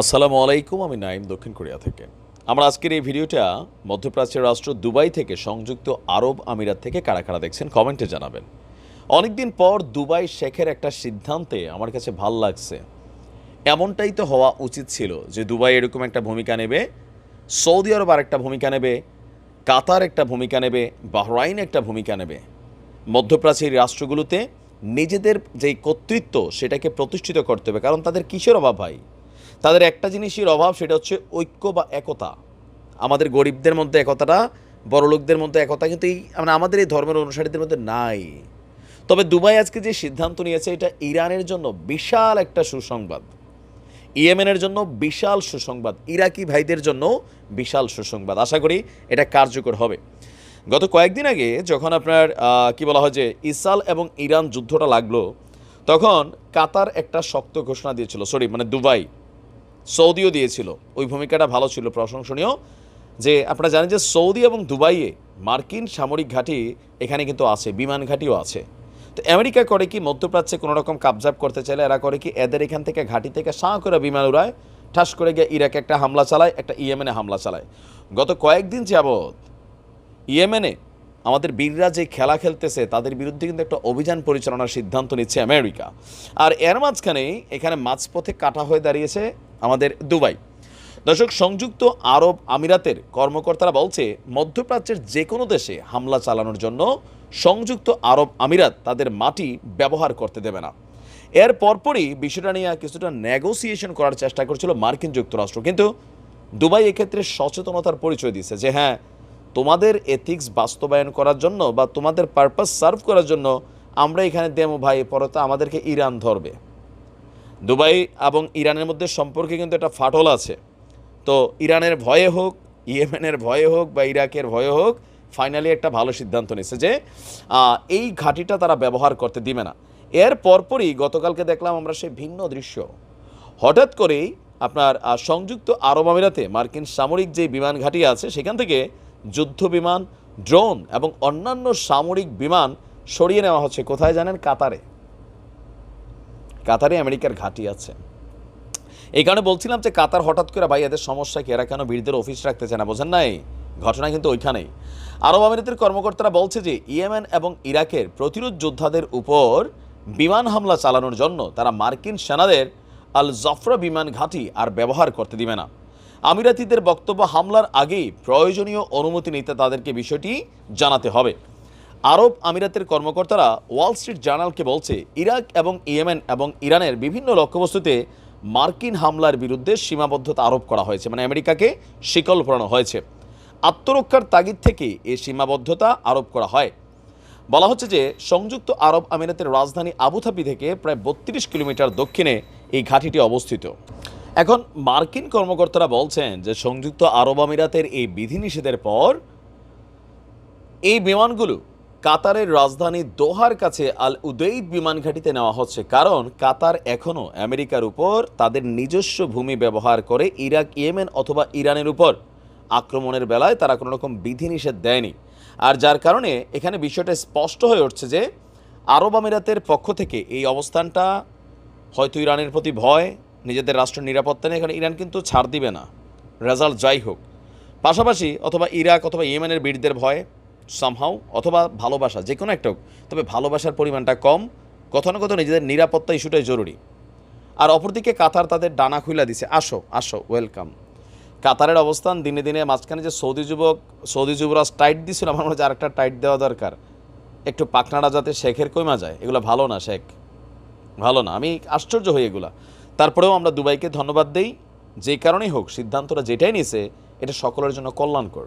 আসসালামু আলাইকুম, আমি নাইম দক্ষিণ কোরিয়া থেকে। আমরা আজকের এই ভিডিওটা মধ্যপ্রাচ্যের রাষ্ট্র দুবাই থেকে সংযুক্ত আরব আমিরাত থেকে কারা কারা দেখছেন কমেন্টে জানাবেন। অনেকদিন পর দুবাই শেখের একটা সিদ্ধান্তে আমার কাছে ভালো লাগছে। এমনটাই তো হওয়া উচিত ছিল যে দুবাই এরকম একটা ভূমিকা নেবে, সৌদি আরব আর একটা ভূমিকা নেবে, কাতার একটা ভূমিকা নেবে, বাহরাইন একটা ভূমিকা নেবে। মধ্যপ্রাচ্যের রাষ্ট্রগুলোতে নিজেদের যেই কর্তৃত্ব সেটাকে প্রতিষ্ঠিত করতে হবে, কারণ তাদের কিসের অভাব ভাই? তাদের একটা জিনিসের অভাব, সেটা হচ্ছে ঐক্য বা একতা। আমাদের গরিবদের মধ্যে একতাটা, বড়লোকদের মধ্যে একতা কিন্তু এই মানে আমাদের এই ধর্মের অনুসারীদের মধ্যে নাই। তবে দুবাই আজকে যে সিদ্ধান্ত নিয়েছে, এটা ইরানের জন্য বিশাল একটা সুসংবাদ। ইয়েমেনের জন্য বিশাল সুসংবাদ। ইরাকি ভাইদের জন্য বিশাল সুসংবাদ। আশা করি এটা কার্যকর হবে। গত কয়েকদিন আগে যখন আপনার কি বলা হয় যে, ইসরায়েল এবং ইরান যুদ্ধটা লাগল, তখন কাতার একটা শক্ত ঘোষণা দিয়েছিল, সরি মানে দুবাই। সৌদিও দিয়েছিল। ওই ভূমিকাটা ভালো ছিল, প্রশংসনীয়। যে আপনারা জানেন যে সৌদি এবং দুবাইয়ে মার্কিন সামরিক ঘাঁটি এখানে কিন্তু আছে, বিমান ঘাঁটিও আছে। তো আমেরিকা করে কি মধ্যপ্রাচ্যে কোনো রকম কাবজাব করতে চাইলে এরা করে কি এদের এখান থেকে ঘাঁটি থেকে সাঁ করে বিমান উড়ায়, ঠাস করে গিয়ে ইরাকে একটা হামলা চালায়, একটা ইয়েমেনে হামলা চালায়। গত কয়েকদিন যাবৎ ইয়েমেনে আমাদের বীররা যে খেলা খেলতেছে, তাদের বিরুদ্ধে কিন্তু একটা অভিযান পরিচালনার সিদ্ধান্ত নিচ্ছে আমেরিকা। আর এর মাঝখানেই এখানে মাঝপথে কাটা হয়ে দাঁড়িয়েছে আমাদের দুবাই। দর্শক, সংযুক্ত আরব আমিরাতের কর্মকর্তারা বলছে, মধ্যপ্রাচ্যের যে কোনো দেশে হামলা চালানোর জন্য সংযুক্ত আরব আমিরাত তাদের মাটি ব্যবহার করতে দেবে না। এর পরপরই বিষয়টা নিয়ে কিছুটা নেগোসিয়েশন করার চেষ্টা করছিল মার্কিন যুক্তরাষ্ট্র। কিন্তু দুবাই এক্ষেত্রে সচেতনতার পরিচয় দিচ্ছে যে হ্যাঁ তোমাদের এথিক্স বাস্তবায়ন করার জন্য বা তোমাদের পারপাস সার্ভ করার জন্য আমরা এখানে দেমো ভাই, পরে আমাদেরকে ইরান ধরবে। দুবাই এবং ইরানের মধ্যে সম্পর্কে কিন্তু একটা ফাটল আছে। তো ইরানের ভয়ে হোক, ইয়েমেনের ভয়ে হোক বা ইরাকের ভয়ে হোক ফাইনালি একটা ভালো সিদ্ধান্ত নিচ্ছে যে এই ঘাঁটিটা তারা ব্যবহার করতে দিবে না। এর পরপরই গতকালকে দেখলাম আমরা সেই ভিন্ন দৃশ্য। হঠাৎ করেই আপনার সংযুক্ত আরব আমিরাতে মার্কিন সামরিক যে বিমান ঘাঁটি আছে, সেখান থেকে যুদ্ধ বিমান, ড্রোন এবং অন্যান্য সামরিক বিমান সরিয়ে নেওয়া হচ্ছে। কোথায় জানেন? কাতারে। কাতারে আমেরিকার ঘাঁটি আছে। এই কারণে বলছিলাম যে কাতার হঠাৎ করে ভাই এদের সমস্যা কি এরা কেন বীরদের অফিস রাখতে চায় না, বোঝেন নাই? ঘটনা কিন্তু ওইখানেই। আরব আমিরাতের কর্মকর্তারা বলছে যে ইয়েমেন এবং ইরাকের প্রতিরোধ যোদ্ধাদের উপর বিমান হামলা চালানোর জন্য তারা মার্কিন সেনাদের আল জফরা বিমান ঘাঁটি আর ব্যবহার করতে দিবে না। আমিরাতিদের বক্তব্য হামলার আগেই প্রয়োজনীয় অনুমতি নিতে তাদেরকে বিষয়টি জানাতে হবে। আরব আমিরাতের কর্মকর্তারা ওয়াল স্ট্রিট জার্নালকে বলছে, ইরাক এবং ইয়েমেন এবং ইরানের বিভিন্ন লক্ষ্যবস্তুতে মার্কিন হামলার বিরুদ্ধে সীমাবদ্ধতা আরোপ করা হয়েছে। মানে আমেরিকাকে শিকল পড়ানো হয়েছে। আত্মরক্ষার তাগিদ থেকে এই সীমাবদ্ধতা আরোপ করা হয়। বলা হচ্ছে যে, সংযুক্ত আরব আমিরাতের রাজধানী আবুধাবি থেকে প্রায় বত্রিশ কিলোমিটার দক্ষিণে এই ঘাঁটিটি অবস্থিত। এখন মার্কিন কর্মকর্তারা বলছেন যে, সংযুক্ত আরব আমিরাতের এই বিধিনিষেধের পর এই বিমানগুলো কাতারের রাজধানী দোহার কাছে আল উদৈদ বিমান ঘাঁটিতে নেওয়া হচ্ছে, কারণ কাতার এখনও আমেরিকার উপর তাদের নিজস্ব ভূমি ব্যবহার করে ইরাক, ইয়েমেন অথবা ইরানের উপর আক্রমণের বেলায় তারা কোনো রকম বিধিনিষেধ দেয়নি। আর যার কারণে এখানে বিষয়টা স্পষ্ট হয়ে উঠছে যে আরব আমিরাতের পক্ষ থেকে এই অবস্থানটা হয়তো ইরানের প্রতি ভয়, নিজেদের রাষ্ট্র নিরাপত্তা নিয়ে এখানে ইরান কিন্তু ছাড় দিবে না। রেজাল্ট যাই হোক। পাশাপাশি অথবা ইরাক অথবা ইয়েমেনের বীরদের ভয় সামহাও অথবা ভালোবাসা যে কোনো একটা তবে ভালোবাসার পরিমাণটা কম কোথাও না কোথাও নিজেদের নিরাপত্তা ইস্যুটাই জরুরি। আর অপরদিকে কাতার তাদের ডানা খুইলা দিছে, আসো আসো ওয়েলকাম কাতারের অবস্থান দিনে দিনে মাঝখানে যে সৌদি যুবক, সৌদি যুবরাজ টাইট দিছিল, আমার মনে হচ্ছে আরেকটা টাইট দেওয়া দরকার। একটু পাকনাড়া যাতে শেখের কইমা যায়, এগুলো ভালো না, শেখ? ভালো না, আমি আশ্চর্য হই এগুলা। তারপরেও আমরা দুবাইকে ধন্যবাদ দেই, যে কারণেই হোক, সিদ্ধান্তটা যেটাই নিয়েছে এটা সকলের জন্য কল্যাণকর।